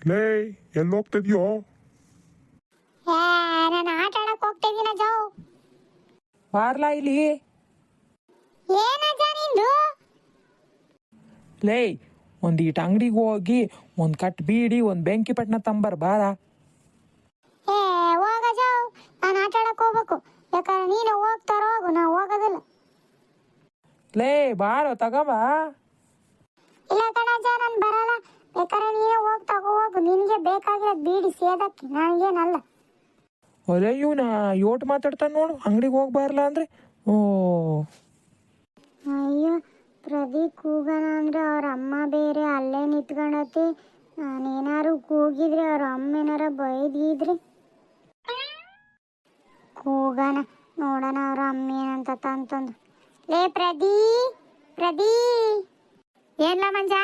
ಲೇ ಎಲ್ಲಿ ಹೋಗ್ತಿದ್ಯೋ? ನಾನು ಆಟ ಆಡಕ್ ಹೋಗ್ತಾ ಇದೀನ ಜೋ ಬಾರ್ಲಾ ಇಲ್ಲಿ ಏನಜ್ಜ ನಿಂದು? ಲೇ ಒಂದು ಈಟ್ ಅಂಗಡಿಗೆ ಹೋಗಿ ಒಂದು ಕಟ್ ಬೀಡಿ ಒಂದು ಬೆಂಕಿ ಪಟ್ನ ತಂಬರ್ ಬಾರ. ಏ ಹೋಗ ಜೋ ನಾನು ಆಟ ಆಡಕ್ ಹೋಗ್ಬೇಕು. ಯಾಕಂದ್ರೆ ನೀನು ಹೋಗ್ತಾರ ಹೋಗು ನಾ ಹೋಗೋದಿಲ್ಲ. ಲೇ ಬಾರೋ ತಗಬ ಇಲ್ಲ ಕಣಜ್ಜ ನಾನು ಬರಲ್ಲ ಬೇಕಾದ್ರೆ ನೀನು ಹೋಗ್ ತಗೋ ಹೋಗು ನಿನಗೆ ಬೇಕಾಗಿರೋದು ನಂಗೇನಲ್ಲ. ಅರೆ ಇವನ ಯೋಟ್ ಮಾತಾಡ್ತಾನೆ ನೋಡು ಅಂಗಡಿಗೆ ಹೋಗ್ಬಾರ್ಲ ಅಂದ್ರೆ? ಓ. ಅಯ್ಯೋ ಪ್ರದೀಪ್ ಕೂಗನ ಅಂದ್ರೆ ಅವ್ರ ಅಮ್ಮ ಬೇರೆ ಅಲ್ಲೇ ನಿಂತ್ಕೊಂಡತಿ. ನಾನೇನಾರು ಕೂಗಿದ್ರೆ ಅವ್ರ ಅಮ್ಮ ಏನಾರ ಬೈದಿದ್ರಿ ಕೂಗನ ನೋಡೋಣ ಅವ್ರ ಅಮ್ಮ ಏನಂತ ಅಂತಂದು ಲೇ ಪ್ರದೀ ಪ್ರದೀ ಏನ್ಲ ಮಂಜ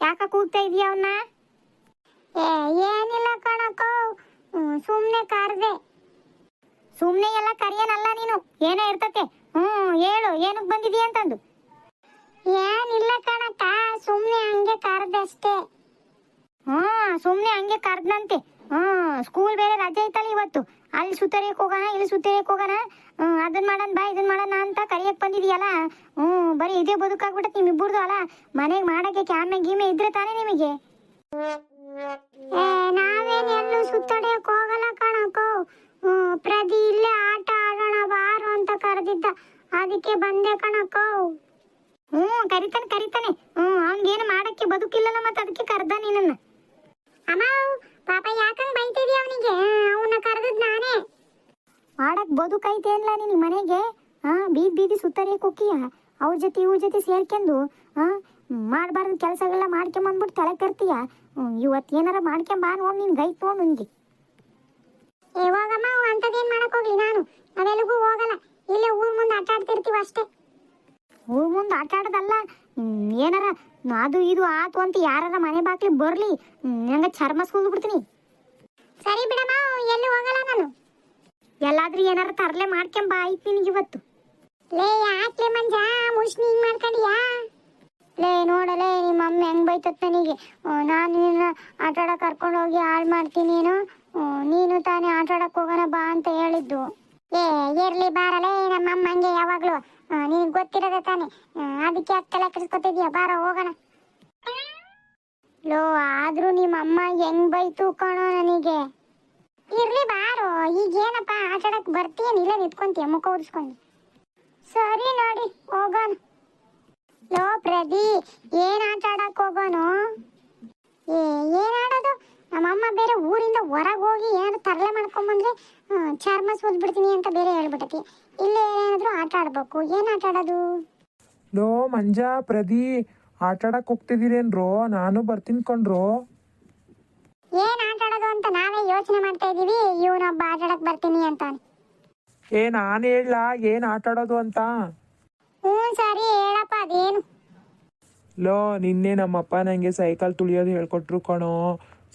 ಯಾಕ ಕೂಗ್ತಾ ಇದೀಯ ಅವನ್ನ ಏನಿಲ್ಲ ಕಣಕ್ಕೋ. ಸುಮ್ಮನೆ ಕರ್ದೆ. ಸುಮ್ಮನೆ ಎಲ್ಲ ಕರಿಯನಲ್ಲ ನೀನು. ಏನೋ ಇರ್ತತೆ? ಹ್ಞೂ ಹೇಳು ಏನಕ್ಕೆ ಬಂದಿದೀಯ ಅಂತಂದು? ಏನಿಲ್ಲ ಕಣಕ್ಕ ಸುಮ್ಮನೆ ಹಂಗೆ ಕರ್ದೆ ಅಷ್ಟೇ. ಹ್ಞೂ ಸುಮ್ಮನೆ ಹಂಗೆ ಕರ್ದಂತೆ ಹ್ಞೂ ಸ್ಕೂಲ್ ಬೇರೆ ರಜೆ ಐತಲ್ಲ ಇವತ್ತು. ಅಲ್ಲಿ ಸುತ್ತರಿಯಕ್ಕೆ ಹೋಗೋಣ, ಇಲ್ಲಿ ಸುತ್ತರಿಯಕ್ಕೆ ಹೋಗೋಣ. ಅದನ್ ಅದನ್ನ ಮಾಡೋಣ ಬಾ ಇದನ್ನ ಮಾಡೋಣ ಅಂತ ಕರಿಯಕ್ಕೆ ಬಂದಿದೀಯಲ್ಲ? ಹ್ಞೂ ಬರೀ ಇದೇ ಬದುಕಾಗ್ಬಿಟ್ಟೆ ನಿಮ್ಮಿಬ್ಬರದು ಅಲ್ಲ? ಮನೆಗೆ ಮಾಡಕ್ಕೆ ಕ್ಯಾಮೆ ಗೀಮೆ ಇದ್ರೆ ತಾನೇ ನಿಮಗೆ? ನಾವೇನ್ ಎಲ್ಲೂ ಸುತ್ತಾಡಕ್ ಹೋಗಲ್ಲ ಕಣಕ್ಕೋ. ಹ್ಮ್, ಪ್ರದಿ ಇಲ್ಲೇ ಆಟ ಆಡೋಣ ಬಾರು ಅಂತ ಕರೆದಿದ್ದ. ಅದಕ್ಕೆ ಬಂದೆ ಕಣಕ್ಕೋ. ಹ್ಞೂ ಕರಿತಾನೆ ಕರಿತಾನೆ. ಹ್ಞೂ ಅವ್ನಿಗೇನು ಮಾಡಕ್ಕೆ ಬದುಕಿಲ್ಲಲ್ಲ ಮತ್ತೆ ಅದಕ್ಕೆ ಕರ್ದ ನೀನನ್ನ. ಅಮ್ಮ ಪಾಪ ಯಾಕಂಗ್ ಬೈತಿದ್ಯ ಅವನಿಗೆ? ಅವನ್ನ ಕರೆದದ್ ನಾನೇ. ಮಾಡಕ್ ಬದುಕೈತೆ ಅಲ್ಲ ನಿನ್ ಮನೆಗೆ? ಹಾ ಬೀದಿ ಬೀದಿ ಸುತ್ತರಿಯಕ್ ಹೋಗಿಯ ಅವ್ರ ಜೊತೆ ಇವ್ರ ಜೊತೆ ಸೇರ್ಕೊಂಡು ಹಾ ಮಾಡಬಾರ್ದು ಕೆಲಸಗಳೆಲ್ಲ ಮಾಡ್ಕೊಂಬಂದ್ಬಿಟ್ಟು ತಲೆ ಕರ್ತೀಯ ಇವತ್ತು ಏನಾರ ಮಾಡ್ಕೊಂಬಾ ನೋಡ್ ನಿನ್ ಗೈತ್ ನೋಡ್ ನಿನ್ಗೆ. ಏ ಹೋಗಮ್ಮ ಅಂತದೇನ್ ಮಾಡಕ್ ಹೋಗ್ಲಿ ನಾನು. ನಾವೆಲ್ಲಿಗೂ ಹೋಗಲ್ಲ. ಇಲ್ಲೇ ಊರ್ ಮುಂದೆ ಆಟ ಆಡ್ತಿರ್ತೀವಿ ಅಷ್ಟೇ. ಊರ್ ಮುಂದೆ ಆಟ ಆಡೋದಲ್ಲ. ಏನಾರ ಅದು ಇದು ಆತು ಅಂತ ಯಾರಾರ ಮನೆ ಬಾಕ್ಲಿ ಬರ್ಲಿ. ನಂಗೆ ಚರ್ಮ ಸ್ಕೂಲ್ ಬಿಡ್ತೀನಿ. ಸರಿ ಬಿಡಮ್ಮ ಎಲ್ಲಿ ಹೋಗಲ್ಲ ನಾನು. ಎಲ್ಲಾದ್ರೂ ಏನಾರ ತರಲೆ ಮಾಡ್ಕೊಂಬ ಆಯ್ತು ನಿನಗೆ ಇವತ್ತು. ಲೇ ಯಾಕೆ ಮಂಜ ಮುಷ್ಣಿ ಹಿಂಗ್ ಮಾಡ್ಕೊಂಡಿಯಾ? ಲೇ ನೋಡಲೇ ನಿಮ್ಮ ಅಮ್ಮ ಹೆಂಗ್ ಬೈತತ್ ನನಗೆ. ನಾನು ನಿನ್ನ ಆಟ ಆಡಕ್ ಕರ್ಕೊಂಡು ಹೋಗಿ ಹಾಳು ಮಾಡ್ತೀನಿ ಏನು ನೀನು ತಾನೇ ಆಟ ಆಡಕ್ ಹೋಗೋಣ ಬಾ ಅಂತ ಹೇಳಿದ್ದು. ಏ ಇರ್ಲಿ ಬಾರಲೇ ನಮ್ಮ ಅಮ್ಮ ಹಂಗೆ ಯಾವಾಗ್ಲೂ. ನೀನ್ ಗೊತ್ತಿರೋದೆ ತಾನೆ. ಅದಕ್ಕೆ ಯಾಕೆ ತಲೆ ಬಾರ, ಹೋಗೋಣ. ಲೋ, ಆದ್ರೂ ನಿಮ್ಮ ಅಮ್ಮ ಹೆಂಗ್ ಬೈತು ಕಣೋ ನನಗೆ. ಇರ್ಲಿ ಬಾರೋ ಈಗ ಏನಪ್ಪ ಆಟ ಆಡಕ್ ಬರ್ತೀಯ ಇಲ್ಲೇ ನಿಂತ್ಕೊಂತೀಯ, ಮುಖ ಉರ್ಸ್ಕೊಂಡು. ಸರಿ ನೋಡಿ ಹೋಗೋಣ. ಲೋ ಪ್ರದಿ ಏನ್ ಆಟ ಆಡಕ್ ಹೋಗೋನು? ಏ ಏನ್ ಆಡೋದು? ನಮ್ಮಮ್ಮ ಬೇರೆ ಊರಿಂದ ಹೊರಗೆ ಹೋಗಿ ಏನಾದ್ರು ತರಲೆ ಮಾಡ್ಕೊಂಬಂದ್ರೆ ಚರ್ಮ ಸುಲ್ಬಿಡ್ತೀನಿ ಅಂತ ಬೇರೆ ಹೇಳ್ಬಿಟ್ಟತಿ ಇಲ್ಲಿ ಏನಾದ್ರು ಆಟ ಆಡ್ಬೇಕು. ಏನ್ ಆಟ ಆಡೋದು? ಲೋ ಮಂಜಾ ಪ್ರದಿ ಆಟಾಡಕ್ ಹೋಗ್ತಿದ್ದೀರೇನ್ರೋ? ನಾನು ಬರ್ತೀನಿ ಕಣ್ರೋ. ಏನ್ ಆಟ ಆಡೋದು ಅಂತ ನಾವೇ ಯೋಚನೆ ಮಾಡ್ತಾ ಇದೀವಿ. ಇವನೊಬ್ಬ ಆಟ ಆಡಕ್ ಬರ್ತೀನಿ ಅಂತಾನೆ. ಏ ನಾನು ಹೇಳ ಏನ್ ಆಟಾಡೋದು ಅಂತ? ಹ್ಞೂ ಸರಿ ಹೇಳಪ್ಪ ಅದೇನು? ಲೋ ನಿನ್ನೆ ನಮ್ಮಪ್ಪ ನನಗೆ ಸೈಕಲ್ ತುಳಿಯೋದು ಹೇಳ್ಕೊಟ್ರು ಕಣೋ.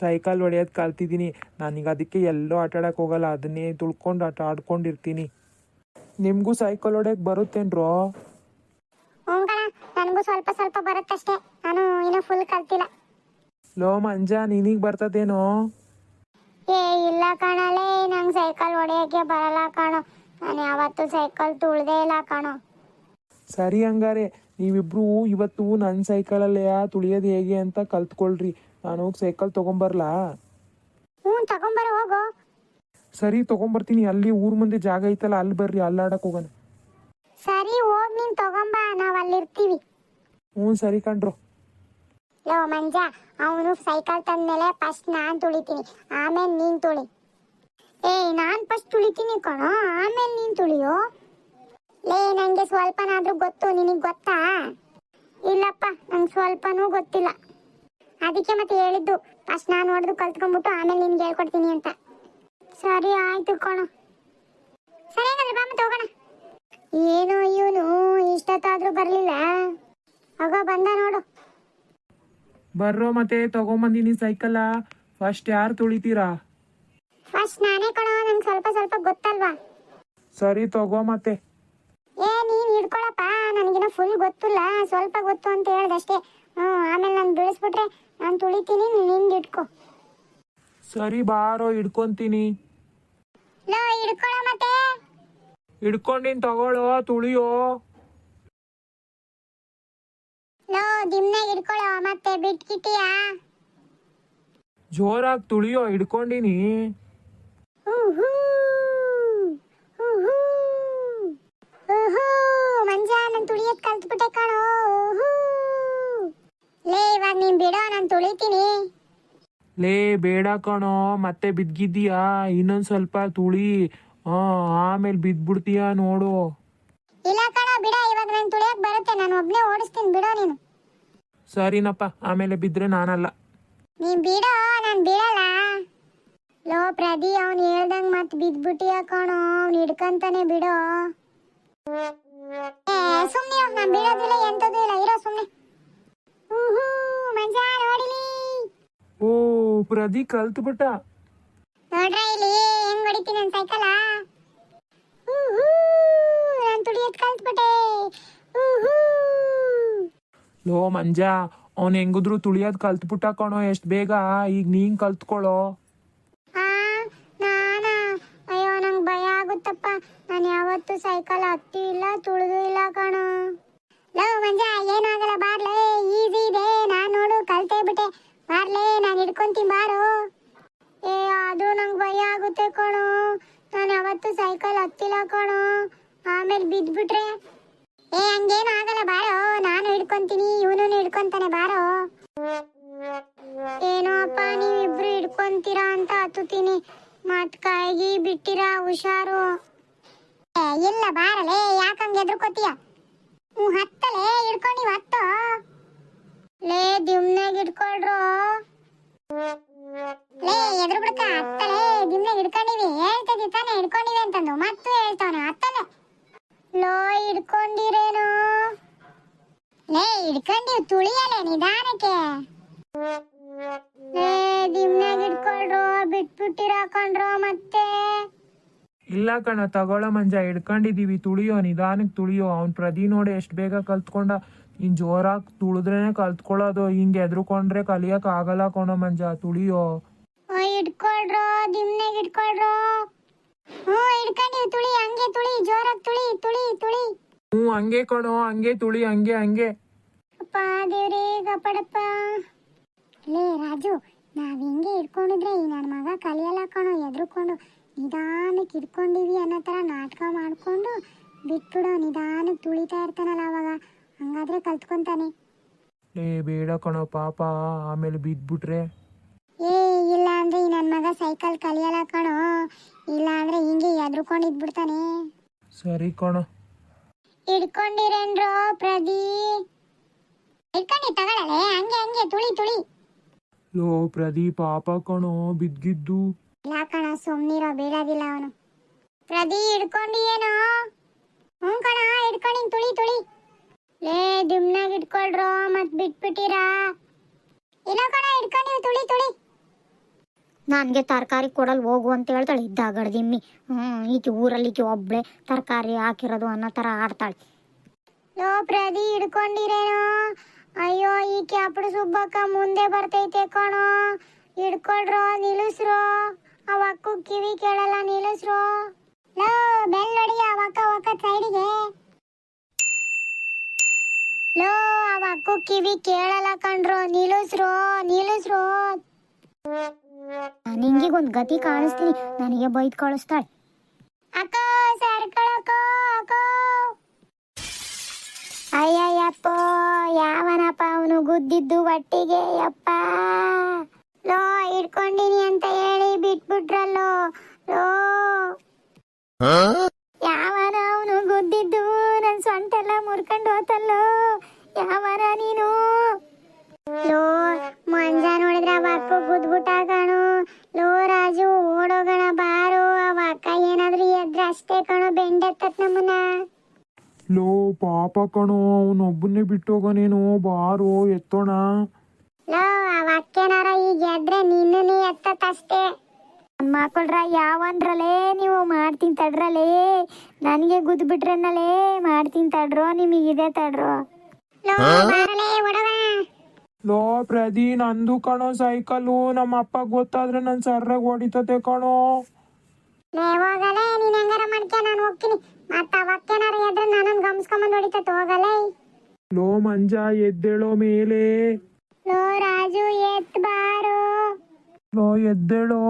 ಸೈಕಲ್ ಹೊಡೆಯೋದು ಕಲ್ತಿದ್ದೀನಿ. ನಾನೀಗ ಅದಕ್ಕೆ ಎಲ್ಲೋ ಆಟಾಡಕ್ ಹೋಗಲ್ಲ. ಅದನ್ನೇ ತುಳ್ಕೊಂಡು ಆಟ ಆಡ್ಕೊಂಡಿರ್ತೀನಿ. ನಿಮಗೂ ಸೈಕಲ್ ಹೊಡೆಯಕ್ಕೆ ಬರುತ್ತೇನ್ರೋ? ಹ್ಞೂ ಕಣ ನನಗೂ ಸ್ವಲ್ಪ ಸ್ವಲ್ಪ ಬರುತ್ತಷ್ಟೇ. ನಾನು ಇನ್ನೂ ಫುಲ್ ಕಲ್ತಿಲ್ಲ. ಲೋ ಮಂಜ ನಿನಗ್ ಬರ್ತದೇನೋ? ಏ ಇಲ್ಲ ಕಾಣಲೇ ನಂಗೆ ಸೈಕಲ್ ಹೊಡೆಯೋಕ್ಕೆ ಬರಲ್ಲ ಕಾಣೋ. ನಾನು ಯಾವತ್ತು ಸೈಕಲ್ ತುಳ್ದೇ ಇಲ್ಲ ಕಾಣೋ. ಸರಿ ಹಂಗಾರೆ ನೀವಿಬ್ರು ಇವತ್ತು ನನ್ನ ಸೈಕಲಲ್ಲೇ ತುಳಿಯೋದು ಹೇಗೆ ಅಂತ ಕಲ್ತ್ಕೊಳ್ರಿ. ನಾನು ಹೋಗಿ ಸೈಕಲ್ ತೊಗೊಂಬರ್ಲಾ? ಹ್ಞೂ ತಗೊಂಬರ ಹೋಗು. ಸರಿ ತಗೊಂಬರ್ತೀನಿ. ಅಲ್ಲಿ ಊರ್ ಮುಂದೆ ಜಾಗ ಐತಲ್ಲ ಅಲ್ಲಿ ಬರ್ರಿ ಅಲ್ಲಾಡಕ್ ಹೋಗೋಣ. ಸರಿ ಹೋಗಿ ನೀನು ತಗೊಂಬ ನಾವು ಅಲ್ಲಿರ್ತೀವಿ. ಹ್ಞೂ ಸರಿ ಕಣ್ರು. ಲೋ, ಮಂಜ, ಅವನು ಸೈಕಲ್ ತಂದ್ಮೇಲೆ ಫಸ್ಟ್ ನಾನು ತುಳಿತೀನಿ, ಆಮೇಲೆ ನೀನು ತುಳಿ. ಏ, ನಾನು ಫಸ್ಟ್ ತುಳಿತೀನಿ ಕಣೋ, ಆಮೇಲೆ ನೀನು ತುಳಿಯೋ? ಲೇ ನನಗೆ ಸ್ವಲ್ಪನಾದ್ರೂ ಗೊತ್ತು, ನಿನಗೆ ಗೊತ್ತಾ? ಇಲ್ಲಪ್ಪ, ನಂಗೆ ಸ್ವಲ್ಪನೂ ಗೊತ್ತಿಲ್ಲ. ಅದಕ್ಕೆ ಮತ್ತೆ ಹೇಳಿದ್ದು ಫಸ್ಟ್ ನಾನು ಹೊಡೆದು ಕಲ್ತ್ಕೊಂಡ್ಬಿಟ್ಟು ಆಮೇಲೆ ನಿನ್ಗೆ ಹೇಳ್ಕೊಡ್ತೀನಿ ಅಂತ. ಸರಿ ಆಯ್ತು ಕಣೋ. ಸರಿ ಹಂಗಂದ್ರೆ ಬಾ ಮತ್ತೆ ಹೋಗೋಣ. ಏನೋ ಇವನು, ಇಷ್ಟೊತ್ತಾದರೂ ಬರಲಿಲ್ಲ. ಆಗ ಬಂದ ನೋಡು. ಬರ್ರೋ ಮತ್ತೆ ತಗೊಂಬಂದಿನಿ ಸೈಕಲ ಫಸ್ಟ್ ಯಾರು ತುಳಿತೀರಾ? ಫಸ್ಟ್ ನಾನೇ ಕಣೋ ನಂಗೆ ಸ್ವಲ್ಪ ಸ್ವಲ್ಪ ಗೊತ್ತಲ್ವಾ? ಸರಿ ತಗೋ ಮತ್ತೆ. ಏ ನೀನ್ ಹಿಡ್ಕೊಳಪ್ಪ ನನಗಿನ ಫುಲ್ ಗೊತ್ತಿಲ್ಲ ಸ್ವಲ್ಪ ಗೊತ್ತು ಅಂತ ಹೇಳ್ದಷ್ಟೇ. ಹ್ಞೂ ಆಮೇಲೆ ನಾನು ಬಿಡಿಸ್ಬಿಟ್ರೆ ನಾನು ತುಳಿತೀನಿ ನಿಂದು ಹಿಡ್ಕೊ. ಸರಿ ಬಾರೋ ಹಿಡ್ಕೊಂತೀನಿ. ಲೋ ಹಿಡ್ಕೊಳ ಮತ್ತೆ. ಹಿಡ್ಕೊಂಡಿನ್ ತಗೊಳ್ಳೋ ತುಳಿಯೋ. ದಿಮ್ನಾಗ ಇಡ್ಕೊಳ್ಳೋ ಮತ್ತೆ ಬಿಟ್ಕಿಟಿಯಾ ಜೋರಾಗಿ ತುಳಿಯೋ ಹಿಡ್ಕೊಂಡಿನಿ. ಮಂಜ ನನ್ ತುಳಿಯತ್ ಕಲ್ತ್ಬಿಟ್ಟೆ ಕಣೋ. ಲೇ ಇವಾಗ ನೀನ್ ಬಿಡೋ ನಾನ್ ತುಳಿತೀನಿ. ಲೇ ಬೇಡ ಕಣೋ ಮತ್ತೆ ಬಿದ್ಗಿದ್ದೀಯಾ ಇನ್ನೊಂದ್ ಸ್ವಲ್ಪ ತುಳಿ. ಆಮೇಲೆ ಆಮೇಲೆ ಬಿದ್ಬಿಡ್ತೀಯಾ ನೋಡು. ಇಲ್ಲ ಕಣ ಬಿಡ ಇವಾಗ ನಾನು ತುಳಿಯಕ್ ಬರುತ್ತೆ ನಾನು ಒಬ್ನೇ ಓಡಿಸ್ತೀನಿ ಬಿಡೋ ನೀನು. ಸರಿನಪ್ಪ ಆಮೇಲೆ ಬಿದ್ರೆ ನಾನಲ್ಲ. ನೀನ್ ಬಿಡೋ ನಾನ್ ಬಿಡಲ್ಲ. ಲೋ ಪ್ರದಿ ಅವ್ನ್ ಹೇಳ್ದಂಗ್ ಮತ್ ಬಿದ್ಬಿಟ್ಟಿ ಕಣೋ ಅವ್ನ್ ಹಿಡ್ಕಂತಾನೆ ಬಿಡೋ. ಸುಮ್ನೆ ಇರು, ನಾನ್ ಬಿಡೋದಿಲ್ಲ ಎಂತದೂ ಇಲ್ಲ ಇರೋ ಸುಮ್ನೆ. ಊಹೂ ಮಂಜ ನೋಡಿಲಿ? ಓ ಪ್ರದಿ ಕಲ್ತ್ಬಿಟ್ಟ. ನೋಡ್ರ ಇಲ್ಲಿ ಹೆಂಗ್ ಹೊಡಿತೀನಿ ನನ್ ಸೈಕಲ ಊಹೂ ನಾನ್ ತುಳಿಯತ್ ಕಲ್ತ್ಬಿಟ್ಟೆ. ಊಹೂ. ಲೋ ಮಂಜ, ಅವ್ನ್ ಹೆಂಗಿದ್ರು ತುಳಿಯೋದ್ ಕಲ್ತ್ಬಿಟ್ಟ ಕಣೋ, ಎಷ್ಟ್ ಬೇಗ, ಈಗ ನೀನ್ ಕಲ್ತ್ಕೊಳ್ಳೋ ನಾನಾ. ಅಯ್ಯೋ, ನಂಗೆ ಭಯ ಆಗುತ್ತಪ್ಪ. ನಾನು ಯಾವತ್ತೂ ಸೈಕಲ್ ಹತ್ತಿ ಇಲ್ಲ, ತುಳಿದು ಇಲ್ಲ ಕಣೋ. ಲವ್ ಮಂಜ, ಏನಾಗಲ್ಲ ಬಾರ್ಲೇ, ಈಸಿ ಇದೆ. ನಾನು ನೋಡು, ಕಲ್ತೇ ಬಿಟ್ಟೆ. ಬಾರ್ಲೇ, ನಾನು ಹಿಡ್ಕೊಂತೀನಿ ಬಾರು. ಏ, ಅದು ನಂಗೆ ಭಯ ಆಗುತ್ತೆ ಕಣೋ. ನಾನು ಯಾವತ್ತೂ ಸೈಕಲ್ ಹತ್ತಿಲ್ಲ ಕಣೋ. ಆಮೇಲೆ ಬಿದ್ಬಿಟ್ರೆ ಏ, ಹಂಗೇನು ಆಗಲ್ಲ ಬಾರೋ. ನಾನು ಹಿಡ್ಕೊಂತೀನಿ ಇವನು ಹಿಡ್ಕೊಂತಾನೆ ಬಾರೋ. ಏನೋ ಅಪ್ಪ, ನೀವಿಬ್ರು ಹಿಡ್ಕೊಂತೀರಾ ಅಂತ ಹತ್ತುತ್ತೀನಿ. ಮತ್ ಕೈಗಿ ಬಿಟ್ಟಿರಾ, ಹುಷಾರು. ಇಲ್ಲ ಬಾರಲೇ ಯಾಕಂಗ ಎದ್ರುಕೋತೀಯ ಹ್ಞೂ ಹತ್ತಲೇ ಹಿಡ್ಕೊಂಡು ಹತ್ತೋ. ಲೇ ದಿಮ್ನಾಗ ಇಟ್ಕೊಳ್ರು ಲೇ ಎದ್ರು ಬಿಡ್ಕ ಹತ್ತಲೇ ದಿಮ್ನಾಗ ಹಿಡ್ಕೊಂಡಿವಿ. ಹೇಳ್ತಿದ್ದಿ ತಾನೆ, ಹಿಡ್ಕೊಂಡಿವಿ ಅಂತಂದು. ಮತ್ತೆ ಹೇಳ್ತಾವನೆ, ಹತ್ತಲೆ. ಲೋ ಹಿಡ್ಕೊಂಡಿರೇನು? ಲೇ ಹಿಡ್ಕೊಂಡಿವ್ ತುಳಿಯಲ್ಲ ನಿಧಾನಕ್ಕೆ. ಏ ದಿಮ್ನಾಗ ಬಿಟ್ಬಿಟ್ಟಿರ ಕಣ್ರೋ ಮತ್ತೆ. ಇಲ್ಲ ಕಣ ತಗೊಳ್ಳೋ ಮಂಜ ಹಿಡ್ಕೊಂಡಿದೀವಿ ತುಳಿಯೋ ನಿಧಾನಕ್ಕೆ ತುಳಿಯೋ. ಅವ್ನ್ ಪ್ರದಿ ನೋಡಿ ಎಷ್ಟ್ ಬೇಗ ಕಲ್ತ್ಕೊಂಡ. ಇನ್ ಜೋರಾಗಿ ತುಳಿದ್ರೇನೆ ಕಲ್ತ್ಕೊಳ್ಳೋದು. ಹಿಂಗೆ ಎದ್ರುಕೊಂಡ್ರೆ ಕಲಿಯಕ್ ಆಗಲ್ಲ ಕಣೋ ಮಂಜ ತುಳಿಯೋ. ಓ ಇಟ್ಕೊಳ್ರೋ ದಿಮ್ನಾಗ ಇಟ್ಕೊಳ್ರೋ ಹ್ಞೂ ಇಟ್ಕೊಂಡಿವ್ ತುಳಿ ಹಂಗೆ ತುಳಿ ಜೋರಾಗಿ ತುಳಿ ತುಳಿ ತುಳಿ. ಹ್ಞೂ ಹಂಗೆ ಕಣೋ ಹಂಗೆ ತುಳಿ ಹಂಗೆ ಹಂಗೆ. ಅಪ್ಪ ದೇವ್ರೇ ಕಪಡಪ್ಪ. ಲೇ ರಾಜು ನಾವ್ ಹೆಂಗೆ ಇಟ್ಕೊಂಡಿದ್ರೆ ಈ ನನ್ನ ಮಗ ಕಲಿಯಲ್ಲ ಕಣೋ ಎದ್ರುಕೊಂಡು ನಿಧಾನಕ್ಕೆ ಇಟ್ಕೊಂಡಿವಿ ಅನ್ನೋ ಥರ ನಾಟಕ ಮಾಡ್ಕೊಂಡು ಬಿಟ್ಬಿಡು ನಿಧಾನಕ್ಕೆ ತುಳಿತಾ ಇರ್ತಾನಲ್ಲ ಅವಾಗ. ಹಂಗಾದ್ರೆ ಕಲ್ತ್ಕೊಂತಾನೆ. ಲೇ ಬೇಡ ಕಣೋ ಪಾಪ ಆಮೇಲೆ ಬಿದ್ಬಿಟ್ರೆ. ಇಲ್ಲ ಅಂದ್ರೆ ಈ ನನ್ನ ಮಗ ಸೈಕಲ್ ಕಲಿಯಲ್ಲ ಕಣೋ. ಇಲ್ಲ ಅಂದ್ರೆ ಹಿಂಗೆ ಎದ್ರುಕೊಂಡು ಇದ್ಬಿಡ್ತಾನೆ. ಸರಿ ಕಣೋ. ಹಿಡ್ಕೊಂಡಿರೇನ್ರೋ ಪ್ರದಿ ಹಿಡ್ಕೊಂಡು ತಗೊಳಲೆ ಹಂಗೆ ಹಂಗೆ ತುಳಿ ತುಳಿ. ಲೋ ಪ್ರದಿ ಪಾಪ ಕಣೋ ಬಿದ್ಗಿದ್ದು ಇಲ್ಲ ಕಣ ಸುಮ್ನಿರೋ ಬೀಳೋದಿಲ್ಲ ಅವನು. ಪ್ರದಿ ಇಡ್ಕೊಂಡಿ ಏನೋ ಹ್ಞೂ ಕಣ ಇಡ್ಕೊಂಡಿ ತುಳಿ ತುಳಿ. ಲೇ ದಿಮ್ನಾಗ ಇಟ್ಕೊಳ್ರೋ ಮತ್ ಬಿಟ್ಬಿಟ್ಟಿರಾ? ಇಲ್ಲ ಕಣ ಇಡ್ಕೊಂಡಿ ತುಳಿ ತುಳಿ. ನನಗೆ ತರಕಾರಿ ಕೊಡಲ್ ಹೋಗು ಅಂತ ಹೇಳ್ತಾಳೆ. ಇದ್ದಾಗಡ್ ದಿಮ್ಮಿ ಹ್ಞೂ ಈಕೆ ಊರಲ್ಲಿ ಈಕೆ ಒಬ್ಳೆ ತರಕಾರಿ ಹಾಕಿರೋದು ಅನ್ನೋ ಥರ ಆಡ್ತಾಳೆ. ಲೋ ಪ್ರದಿ ಹಿಡ್ಕೊಂಡಿರೇನೋ? ಅಯ್ಯೋ ಈ ಕ್ಯಾಪಡು ಸುಬ್ಬಕ್ಕ ಮುಂದೆ ಬರ್ತೈತೆ ಕಣೋ. ಹಿಡ್ಕೊಳ್ರೋ, ನಿಲ್ಲಿಸ್ರೋ. ಅವಕ್ಕು ಕಿವಿ ಕೇಳಲ್ಲ, ನಿಲ್ಲಿಸ್ರೋ. ಲೋ, ಬೆಲ್ ನೋಡಿ ಅವಕ್ಕ ಅವಕ್ಕ ಸೈಡಿಗೆ. ಲೋ, ಅವ ಅಕ್ಕು ಕಿವಿ ಕೇಳಲ್ಲ ಕಣ್ರೋ, ನಿಲ್ಲಿಸ್ರೋ ನಿಲ್ಲಿಸ್ರೋ. ನಾನು ಹಿಂಗಿಗೊಂದು ಗತಿ ಕಾಣಿಸ್ತೀನಿ. ನನಗೆ ಬೈದ್ ಕಳಿಸ್ತಾಳೆ. ಅಕ್ಕ ಸರ್ಕಳಕ್ಕೋ ಅಕ್ಕೋ. ಅಯ್ಯಯ್ಯಪ್ಪ ಯಾವನಪ್ಪ ಅವನು ಗುದ್ದಿದ್ದು ಒಟ್ಟಿಗೆ ಯಪ್ಪ. ಲೋ ಹಿಡ್ಕೊಂಡಿನಿ ಅಂತ ಹೇಳಿ ಬಿಟ್ಬಿಟ್ರಲ್ಲೋ. ಲೋ. ನಮ್ಮನ್ನ? ಲೋ ಪಾಪ ಕಣೋ ಅವನೊಬ್ಬನೇ ಬಿಟ್ಟೋಗ ನೀನು. ಬಾರೋ ಎತ್ತೋಣ. ಲೋ ಅಕ್ಕೇನಾರ ಈಗ ಎದ್ರೆ ನಿನ್ನನೇ ಎತ್ತತ್ತಷ್ಟೇ ನನ್ನ ಮಕ್ಕಳ್ರ ಯಾವಂದ್ರಲೇ ನೀವು ಮಾಡ್ತೀನಿ ತಡ್ರಲೇ ನನಗೆ ಗುದ್ದು ಬಿಟ್ರನ್ನಲೇ ಮಾಡ್ತೀನಿ ತಡ್ರೋ ನಿಮಗಿದೆ ತಡ್ರೋ. ಲೋ ಬಾರಲೇ ಲೋ ಪ್ರದಿ ನಂದು ಕಣೋ ಸೈಕಲು. ನಮ್ಮ ಅಪ್ಪ ಗೊತ್ತಾದ್ರೆ ನಾನು ಸರ್ರಾಗ ಹೊಡಿತತೆ ಕಣೋ. ಹೋಗಲೇ ನೀನ್ ಹೆಂಗಾರ ಮಾಡ್ಕ ನಾನು ಹೋಗ್ತೀನಿ. ಮತ್ತ ಅವಕ್ಕೇನಾರ ಎದ್ರೆ ನಾನು ಗಮ್ಸ್ಕೊಂಬಂದ್ ಹೊಡಿತತ್ ಹೋಗಲೇ. ಲೋ ಮಂಜ ಎದ್ದೇಳೋ ಮೇಲೆ. ಲೋ ರಾಜು ಎತ್ ಬಾರೋ. ಲೋ ಎದ್ದೇಳೋ.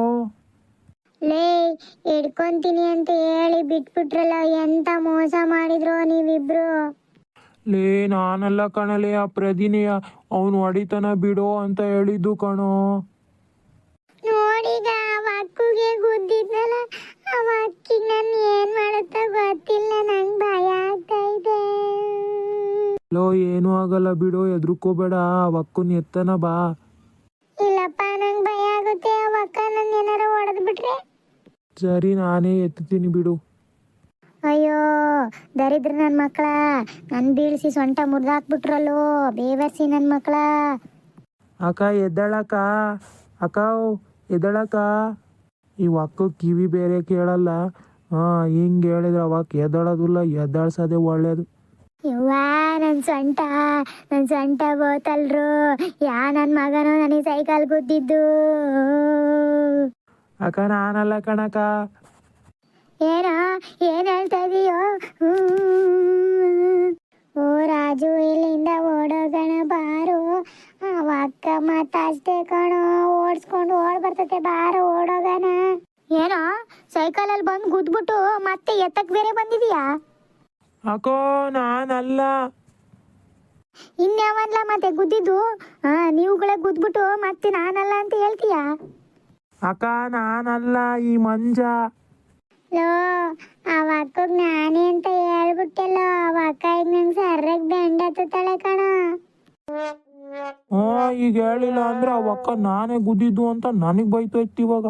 ಲೇ ಹಿಡ್ಕೊಂತೀನಿ ಅಂತ ಹೇಳಿ ಬಿಟ್ಬಿಟ್ರಲ್ಲ ಎಂತ ಮೋಸ ಮಾಡಿದ್ರು ನೀವಿಬ್ರು. ಲೇ ನಾನಲ್ಲ ಕಣಲೇ ಆ ಪ್ರದಿನೆಯ ಅವನು ಹೊಡಿತನ ಬಿಡೋ ಅಂತ ಹೇಳಿದ್ದು ಕಣೋ. ಅಕ್ಕುಗೆ ಗುದ್ದಿದ್ನಲ್ಲ ಅವ ಅಕ್ಕಿಗೆ ನಾನು ಏನ್ ಮಾಡುತ್ತ ಗೊತ್ತಿಲ್ಲ ನಂಗೆ ಭಯ ಆಗ್ತಾ ಇದೆ. ಲೋ ಏನೂ ಆಗಲ್ಲ ಬಿಡು ಹೆದ್ರುಕೋಬೇಡ ಅವಕ್ಕನ್ ಎತ್ತನ ಬಾ. ಇಲ್ಲಪ್ಪ ನಂಗ್ ಭಯ ಆಗುತ್ತೆ ಅವ ಅಕ್ಕ ನನ್ನ ಏನಾರ ಹೊಡೆದ್ ಬಿಟ್ರೆ? ಸರಿ ನಾನೇ ಎತ್ತೀನಿ ಬಿಡು. ಅಯ್ಯೋ ದರಿದ್ರ ನನ್ನ ಮಕ್ಕಳ ನನ್ನ ಬೀಳ್ಸಿ ಸೊಂಟ ಮುರಿದಾಕ್ಬಿಟ್ರಲ್ಲೋ ಬೇವರ್ಸಿ ನನ್ನ ಮಕ್ಕಳ ಅಕ್ಕ ಎದ್ದಳಕ್ಕ ಅಕ್ಕ ಎದ್ದಳಕ್ಕ. ಈ ಅಕ್ಕ ಕಿವಿ ಬೇರೆ ಕೇಳಲ್ಲ. ಹಾ ಹಿಂಗ್ ಹೇಳಿದ್ರೆ ಅವಾಗ ಎದ್ದಳೋದಿಲ್ಲ ಎದ್ದಾಳ್ಸೋದೇ ಒಳ್ಳೇದು. ಯವ್ವ ನನ್ನ ಸೊಂಟ ನನ್ನ ಸೊಂಟ ಬೋತಲ್ರು. ಯಾ ನನ್ನ ಮಗನು ನನಗೆ ಸೈಕಲ್ ಗುದ್ದಿದ್ದು. ಅಕ್ಕ ನಾನಲ್ಲ ಕಣಕ ಏನೋ ಏನ್ ಹೇಳ್ತಾ ಇದೀಯೋ. ಓ ರಾಜು ಇಲ್ಲಿಂದ ಓಡೋಗಣ ಬಾರು. ಅವ ಅಕ್ಕ ಮಾತಾಡ್ದೆ ಕಣೋ. ಓಡಿಸ್ಕೊಂಡು ಓಡ್ ಬರ್ತತೆ ಬಾರು ಓಡೋಗಣ. ಏನೋ ಸೈಕಲ್ ಅಲ್ಲಿ ಬಂದು ಗುದ್ಬಿಟ್ಟು ಮತ್ತೆ ಎತ್ತಕ್ ಬೇರೆ ಬಂದಿದೀಯಾ? ಅಕೋ ನಾನಲ್ಲ. ಇನ್ಯಾವನ್ಲ ಮತ್ತೆ ಗುದ್ದಿದ್ದು? ಹಾ ನೀವುಗಳೇ ಗುದ್ಬಿಟ್ಟು ಮತ್ತೆ ನಾನಲ್ಲ ಅಂತ ಹೇಳ್ತೀಯಾ? ಅಕ್ಕ ನಾನಲ್ಲ ಈ ಮಂಜ. ಲೋ ಅವ ಅಕ್ಕಗ್ ನಾನೇ ಅಂತ ಹೇಳ್ಬಿಟ್ಟೆಲ್ಲೋ ಅವ ಅಕ್ಕ ಈಗ ನಂಗೆ ಸರ್ರಾಗಿ ಬೆಂಡ ಹತ್ತತಾಳೆ ಕಣ. ಹಾ ಈಗ ಹೇಳಿಲ್ಲ ಅಂದ್ರೆ ಅವಕ್ಕ ನಾನೇ ಗುದ್ದಿದ್ದು ಅಂತ ನನಗ್ ಬೈತೈತಿ ಇವಾಗ.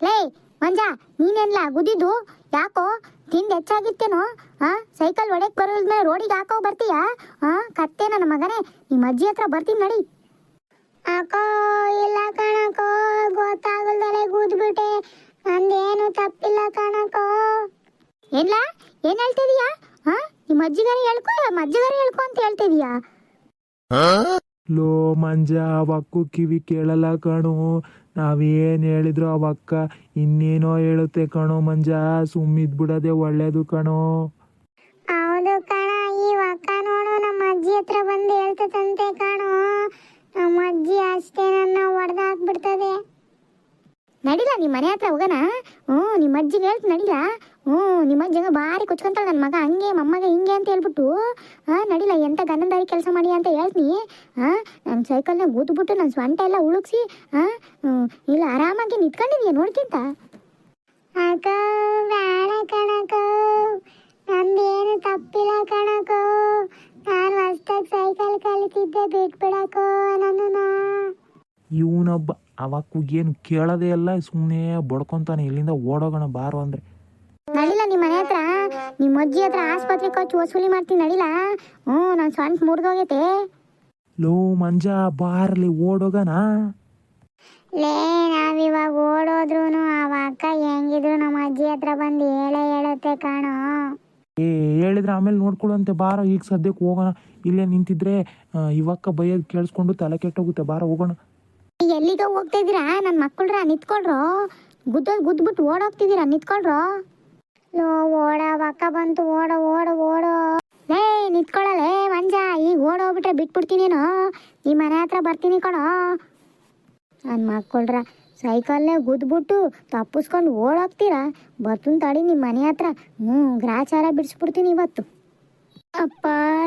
ಲೇ ಮಂಜ ನೀನೆಲ್ಲ ಗುದ್ದಿದ್ದು? ಯಾಕೋ ತಿಂದು ಹೆಚ್ಚಾಗಿತ್ತೇನೋ? ಹಾ ಸೈಕಲ್ ಹೊಡೆಯಕ್ ಬರೋದ್ಮೇಲೆ ರೋಡಿಗೆ ಹಾಕೋ ಬರ್ತೀಯಾ? ಹಾ ಕತ್ತೆ ನನ್ನ ಮಗನೇ ನಿಮ್ಮ ಅಜ್ಜಿ ಹತ್ರ ಬರ್ತೀನಿ ನಡಿ. ಅಕ್ಕೋ ಇಲ್ಲ ಕಣಕೋ ಗೊತ್ತಾಗಲ್ದಲೆ ಗುದ್ಬಿಟ್ಟೆ ನಂದೇನು ತಪ್ಪಿಲ್ಲ ಕಣಕೋ. ಏನ್ಲ ಏನ್ ಹೇಳ್ತಿದೀಯಾ? ಹಾ ನಿಮ್ಮ ಅಜ್ಜಿಗಾರ ಹೇಳ್ಕೊ ನಮ್ಮ ಅಜ್ಜಿಗಾರ ಹೇಳ್ಕೊ ಅಂತ ಹೇಳ್ತಿದೀಯಾ? ಲೋ ಮಂಜ ಅವಕ್ಕು ಕಿವಿ ಕೇಳಲ್ಲ ಕಣು. ನಾವೇನ್ ಹೇಳಿದ್ರು ಅವಕ್ಕ ಇನ್ನೇನೋ ಹೇಳುತ್ತೆ ಕಣೋ ಮಂಜ. ಸುಮ್ಮಿದ್ ಬಿಡದೆ ಒಳ್ಳೇದು ಕಣೋ. ಹೌದು ಕಣ ಈ ಅಕ್ಕ ನೋಡು ನಮ್ಮ ಅಜ್ಜಿ ಹತ್ರ ಬಂದು ಹೇಳ್ತದಂತೆ ಕಣೋ. ನಮ್ಮ ಅಜ್ಜಿ ಅಷ್ಟೇ ನನ್ನ ಹೊಡೆದು ಹಾಕ್ಬಿಡ್ತದೆ ನಡಿಲ್ಲ ನಿಮ್ಮ ಮನೆ ಹತ್ರ ಹೋಗೋಣ? ಹ್ಞೂ ನಿಮ್ಮ ಅಜ್ಜಿಗೆ ಹೇಳ್ತು ನಡಿಲ್ಲ ಹ್ಞೂ ನಿಮ್ಮ ಅಜ್ಜಿಗೆ ಭಾರಿ ಕುಚ್ಕೊಂತಾಳೆ ನನ್ನ ಮಗ ಹಂಗೆ ಮೊಮ್ಮಗ ಹಿಂಗೆ ಅಂತ ಹೇಳ್ಬಿಟ್ಟು ಹಾಂ ನಡಿಲ್ಲ ಎಂತ ಗನ್ನದಾರಿ ಕೆಲಸ ಮಾಡಿ ಅಂತ ಹೇಳ್ತೀನಿ. ಹಾಂ ನನ್ನ ಸೈಕಲ್ನ ಗುದ್ಬಿಟ್ಟು ನನ್ನ ಸ್ವಂಟ ಎಲ್ಲ ಉಳುಕ್ಸಿ ಹಾಂ ಇಲ್ಲ ಆರಾಮಾಗಿ ನಿಂತ್ಕೊಂಡಿದ್ಯಾ ನೋಡ್ಕಿಂತ? ಅಕ್ಕ ಬೇಡ ಕಣಕೋ ನಂದೇನು ತಪ್ಪಿಲ್ಲ ಕಣಕೋ ನಾನು ಹೊಸ್ದಾಗಿ ಸೈಕಲ್ ಕಲಿತಿದ್ದೆ ಬಿಟ್ಬಿಡಕೋ ನನ್ನನ್ನ ಇವನೊಬ್ಬ ಅವಕ್ಕು ಏನು ಕೇಳೋದೇ ಇಲ್ಲ ಸುಮ್ಮನೆ ಬಡ್ಕೊಂತಾನೆ ಇಲ್ಲಿಂದ ಓಡೋಗೋಣ ಬಾರೋ ಅಂದ್ರೆ. ನಡಿಲ್ಲ ನಿಮ್ಮ ಮನೆ ಹತ್ರ ನಿಮ್ಮ ಅಜ್ಜಿ ಹತ್ರ ಆಸ್ಪತ್ರೆ ಖರ್ಚು ವಸೂಲಿ ಮಾಡ್ತೀನಿ ನಡಿಲ್ಲ ಹ್ಞೂ ನನ್ನ ಸ್ವಂತ ಮುರಿದೋಗೈತೆ ಲೋ ಮಂಜ ಬಾರ್ಲಿ ಓಡೋಗಣ ಲೇ ನಾವಿವಾಗ ಓಡೋದ್ರು ಅವ ಅಕ್ಕ ಹೆಂಗಿದ್ರು ನಮ್ಮ ಅಜ್ಜಿ ಹತ್ರ ಬಂದು ಹೇಳೇ ಹೇಳುತ್ತೆ ಕಾಣೋ. ಏ ಹೇಳಿದ್ರೆ ಆಮೇಲೆ ನೋಡ್ಕೊಳ್ಳುವಂತೆ ಬಾರೋ ಈಗ ಸದ್ಯಕ್ಕೆ ಹೋಗೋಣ. ಇಲ್ಲೇ ನಿಂತಿದ್ರೆ ಇವಕ್ಕ ಬೈಯೋದು ಕೇಳಿಸ್ಕೊಂಡು ತಲೆ ಕೆಟ್ಟೋಗುತ್ತೆ ಬಾರೋ ಹೋಗೋಣ. ಎಲ್ಲಿಗೆ ಹೋಗ್ತಾ ಇದ್ದೀರಾ? ನನ್ನ ಮಕ್ಕಳ್ರ ನಿಂತ್ಕೊಳ್ರೋ. ಗುದ್ದೋದು ಗುದ್ಬಿಟ್ಟು ಓಡೋಗ್ತಿದ್ದೀರಾ? ನಿಂತ್ಕೊಳ್ರೋ. ಲೋ, ಓಡ ಅಕ್ಕ ಬಂತು, ಓಡ ಓಡ, ಓಡೋ. ಲೇ ನಿಂತ್ಕೊಳ್ಳಲೇ ಮಂಜ. ಈಗ ಓಡೋಗ್ಬಿಟ್ರೆ ಬಿಟ್ಬಿಡ್ತೀನೇನೋ ಈ ಮನೆ ಹತ್ರ ಬರ್ತೀನಿ ಕಣೋ. ನನ್ನ ಮಕ್ಕಳ್ರ ಸೈಕಲ್ನೇ ಗುದ್ಬಿಟ್ಟು ತಪ್ಪಿಸ್ಕೊಂಡು ಓಡೋಗ್ತೀರಾ? ಬರ್ತೀನಿ ತಡಿ ನಿಮ್ಮ ಮನೆ ಹತ್ರ. ಹ್ಞೂ, ಗ್ರಾಚಾರ ಬಿಡಿಸ್ಬಿಡ್ತೀನಿ ಇವತ್ತು. ಅಪ್ಪ,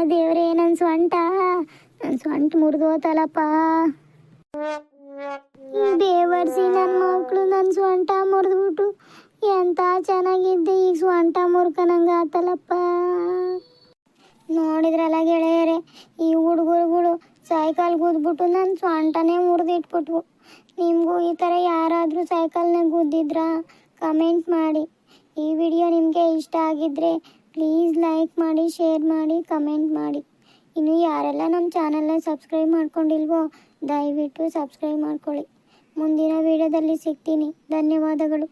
ದೇವ್ರೇ ನನ್ನ ಸೊಂಟ ನನ್ನ ಸೊಂಟ ಮುರಿದೋತಲ್ಲಪ್ಪ ಬೇವರ್ಸಿ ನನ್ನ ಮಕ್ಕಳು ನನ್ನ ಸ್ವಂಟ ಮುರಿದ್ಬಿಟ್ಟು ಎಂತ ಚೆನ್ನಾಗಿದ್ದೆ ಈಗ ಸ್ವಂಟ ಮುರ್ಕನಂಗ ಆತಲ್ಲಪ್ಪ ನೋಡಿದ್ರಲ್ಲ ಗೆಳೆಯರೆ, ಈ ಹುಡುಗರುಗಳು ಸೈಕಲ್ ಗುದ್ಬಿಟ್ಟು ನನ್ನ ಸ್ವಂಟನೇ ಮುರಿದಿಟ್ಬಿಟ್ವು. ನಿಮಗೂ ಈ ಥರ ಯಾರಾದರೂ ಸೈಕಲ್ನ ಗುದ್ದಿದ್ರಾ? ಕಮೆಂಟ್ ಮಾಡಿ. ಈ ವಿಡಿಯೋ ನಿಮಗೆ ಇಷ್ಟ ಆಗಿದ್ದರೆ ಪ್ಲೀಸ್ ಲೈಕ್ ಮಾಡಿ, ಶೇರ್ ಮಾಡಿ, ಕಮೆಂಟ್ ಮಾಡಿ. ಇನ್ನು ಯಾರೆಲ್ಲ ನಮ್ಮ ಚಾನಲ್ನ ಸಬ್ಸ್ಕ್ರೈಬ್ ಮಾಡ್ಕೊಂಡಿಲ್ವೋ ದಯವಿಟ್ಟು ಸಬ್ಸ್ಕ್ರೈಬ್ ಮಾಡ್ಕೊಳ್ಳಿ. ಮುಂದಿನ ವಿಡಿಯೋದಲ್ಲಿ ಸಿಗ್ತೀನಿ. ಧನ್ಯವಾದಗಳು.